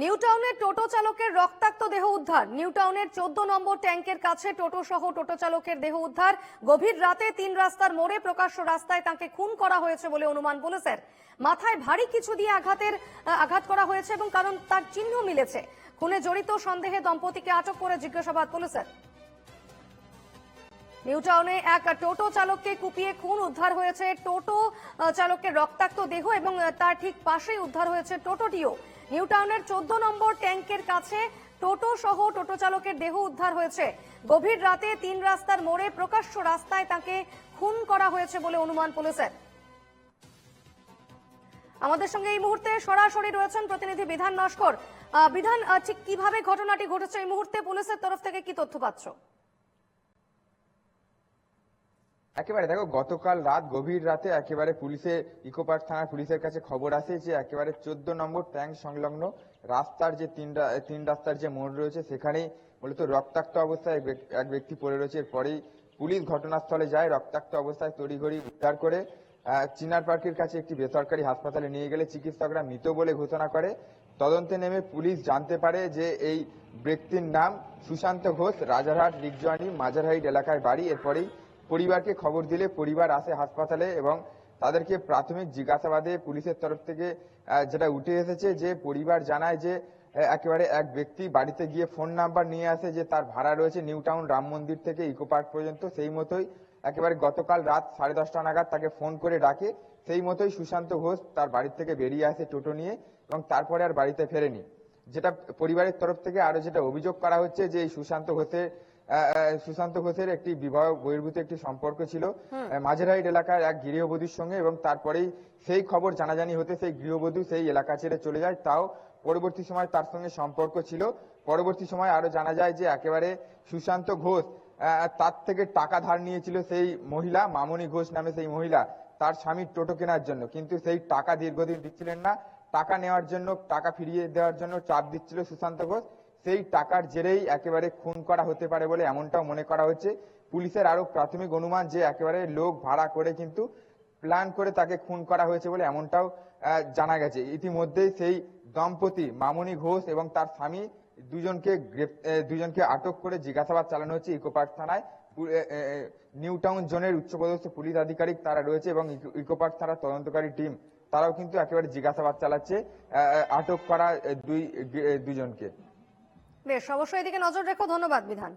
New টাউনের টোটো চালকের রক্তাক্ত দেহ উদ্ধার। নিউ টাউনের চোদ্দ নম্বর ট্যাঙ্কের কাছে টোটো সহ টোটো চালকের দেহ উদ্ধার। গভীর রাতে তিন রাস্তার মোড়ে প্রকাশ্য রাস্তায় তাকে খুন করা হয়েছে বলে অনুমান পুলিশের। মাথায় ভারী কিছু দিয়ে আঘাতের আঘাত করা হয়েছে এবং কারণ তার চিহ্ন মিলেছে। খুনে জড়িত সন্দেহে দম্পতিকে আটক করে জিজ্ঞাসাবাদ পুলিশের। নিউ টাউনে এক টোটো চালককে কুপিয়ে খুন উদ্ধার হয়েছে। টোটো চালকের রক্তাক্ত দেহ এবং তার ঠিক পাশেই উদ্ধার হয়েছে টোটোটিও। নিউ টাউনের চোদ্দ নম্বর ট্যাঙ্কের কাছে টোটো সহ টোটো চালকের দেহ উদ্ধার হয়েছে। গভীর রাতে তিন রাস্তার মোড়ে প্রকাশ্য রাস্তায় তাকে খুন করা হয়েছে বলে অনুমান পুলিশের। আমাদের সঙ্গে এই মুহূর্তে সরাসরি রয়েছেন প্রতিনিধি বিধান নস্কর। বিধান ঠিক কীভাবে ঘটনাটি ঘটেছে এই মুহূর্তে পুলিশের তরফ থেকে কি তথ্য পাচ্ছ? একেবারে দেখো, গতকাল রাত, গভীর রাতে একেবারে পুলিশে, ইকো পার্ক থানার পুলিশের কাছে খবর আসে যে একেবারে চোদ্দ নম্বর ট্যাঙ্ক সংলগ্ন রাস্তার যে তিন তিন রাস্তার যে মোড় রয়েছে, সেখানেই মূলত রক্তাক্ত অবস্থায় এক এক ব্যক্তি পড়ে রয়েছে। এরপরেই পুলিশ ঘটনাস্থলে যায়, রক্তাক্ত অবস্থায় তড়িঘড়ি উদ্ধার করে চিনার পার্কের কাছে একটি বেসরকারি হাসপাতালে নিয়ে গেলে চিকিৎসকরা মৃত বলে ঘোষণা করে। তদন্তে নেমে পুলিশ জানতে পারে যে এই ব্যক্তির নাম সুশান্ত ঘোষ, রাজারহাট, রিগজয়নি মাজারহাইট এলাকায় বাড়ি। এরপরেই পরিবারকে খবর দিলে পরিবার আসে হাসপাতালে এবং তাদেরকে প্রাথমিক জিজ্ঞাসাবাদে পুলিশের তরফ থেকে যেটা উঠে এসেছে যে পরিবার জানায় যে একেবারে এক ব্যক্তি বাড়িতে গিয়ে ফোন নাম্বার নিয়ে আসে যে তার ভাড়া রয়েছে নিউ টাউন রাম মন্দির থেকে ইকো পার্ক পর্যন্ত। সেই মতোই একেবারে গতকাল রাত সাড়ে দশটা নাগাদ তাকে ফোন করে ডাকে। সেই মতোই সুশান্ত ঘোষ তার বাড়ি থেকে বেরিয়ে আসে টোটো নিয়ে এবং তারপরে আর বাড়িতে ফেরেনি। যেটা পরিবারের তরফ থেকে আরও যেটা অভিযোগ করা হচ্ছে যে এই সুশান্ত ঘোষের সুশান্ত ঘোষের একটি বিবাহ বহির্ভূত একটি সম্পর্ক ছিল। মাঝেরহাট এলাকার এক গৃহবধূর সঙ্গে এবং তারপরেই সেই খবর জানাজানি হতে সেই গৃহবধূ সেই এলাকা ছেড়ে চলে যায়। তাও পরবর্তী সময় তার সঙ্গে সম্পর্ক ছিল। পরবর্তী সময় আরও জানা যায় যে একেবারে সুশান্ত ঘোষ আহ, তার থেকে টাকা ধার নিয়েছিল সেই মহিলা মামনি ঘোষ নামে সেই মহিলা। তার স্বামীর টোটো কেনার জন্য। কিন্তু সেই টাকা দীর্ঘদিন দিচ্ছিলেন না। টাকা নেওয়ার জন্য টাকা ফিরিয়ে দেওয়ার জন্য চাপ দিচ্ছিল সুশান্ত ঘোষ। সেই টাকার জেরেই একেবারে খুন করা হতে পারে বলে এমনটাও মনে করা হচ্ছে। পুলিশের আরও প্রাথমিক অনুমান যে একেবারে লোক ভাড়া করে কিন্তু প্ল্যান করে তাকে খুন করা হয়েছে বলে এমনটাও জানা গেছে। ইতিমধ্যেই সেই দম্পতি মামনি ঘোষ এবং তার স্বামী দুজনকে দুজনকে আটক করে জিজ্ঞাসাবাদ চালানো হচ্ছে ইকোপার্ক থানায়। নিউ টাউন জোনের উচ্চপদস্থ পুলিশ আধিকারিক তারা রয়েছে এবং ইকো- ইকো থানার তদন্তকারী টিম তারাও কিন্তু একেবারে জিজ্ঞাসাবাদ চালাচ্ছে আটক করা দুই দুজনকে। বেশ অবশ্যই এদিকে নজর রেখো ধন্যবাদ বিধান।